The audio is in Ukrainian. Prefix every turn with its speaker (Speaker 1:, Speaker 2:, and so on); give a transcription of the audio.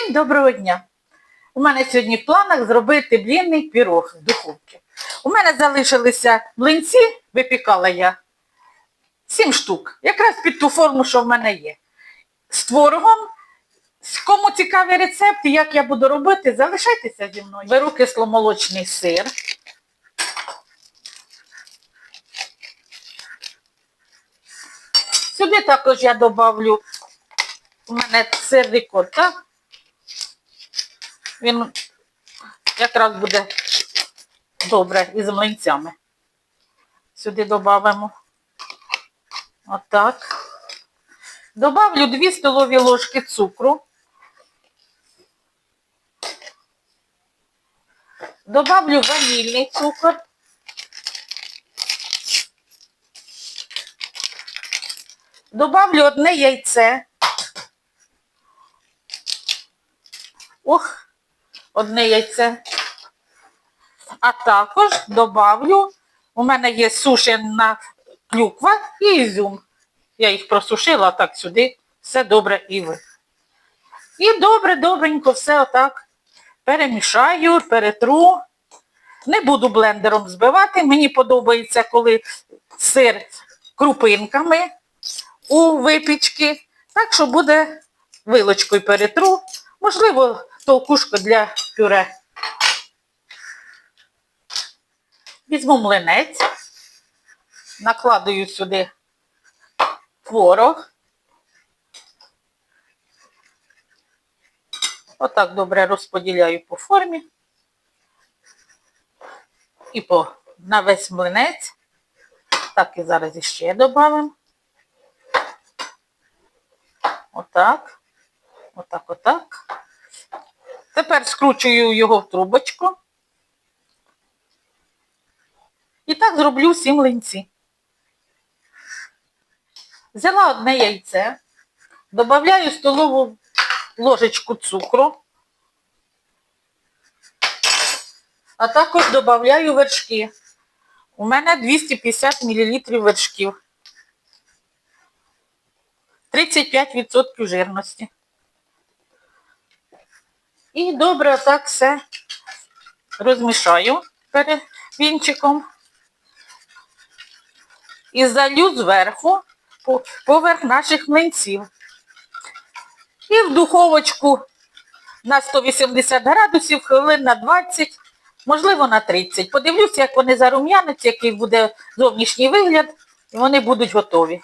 Speaker 1: Всім доброго дня! У мене сьогодні в планах зробити блінний пірог з духовки. У мене залишилися млинці, випікала я 7 штук, якраз під ту форму, що в мене є. З творогом. Кому цікавий рецепт як я буду робити, залишайтеся зі мною. Беру кисломолочний сир. Сюди також я добавлю у мене сир рікотта. Він якраз буде добре із млинцями. Сюди додамо. Отак. Добавлю 2 столові ложки цукру. Добавлю ванільний цукор. Добавлю одне яйце. Ох, одне яйце. А також добавлю, у мене є сушена клюква і ізюм. Я їх просушила так сюди, все добре і ви. І добре-добренько все отак перемішаю, перетру. Не буду блендером збивати. Мені подобається, коли сир крупинками у випічки. Так що буде вилочкою перетру. Можливо, толкушка для пюре. Візьму млинець, накладую сюди творог. Отак добре розподіляю по формі. І по, на весь млинець. Так і зараз іще додамо. Отак. Отак, отак. Тепер скручую його в трубочку. І так зроблю всі млинці. Взяла одне яйце, додаю столову ложечку цукру, а також додаю вершки. У мене 250 мл вершків. 35% жирності. І добре так все розмішаю перед вінчиком. І залю зверху поверх наших млинців. І в духовочку на 180 градусів хвилин на 20, можливо на 30. Подивлюся, як вони зарум'януться, який буде зовнішній вигляд, і вони будуть готові.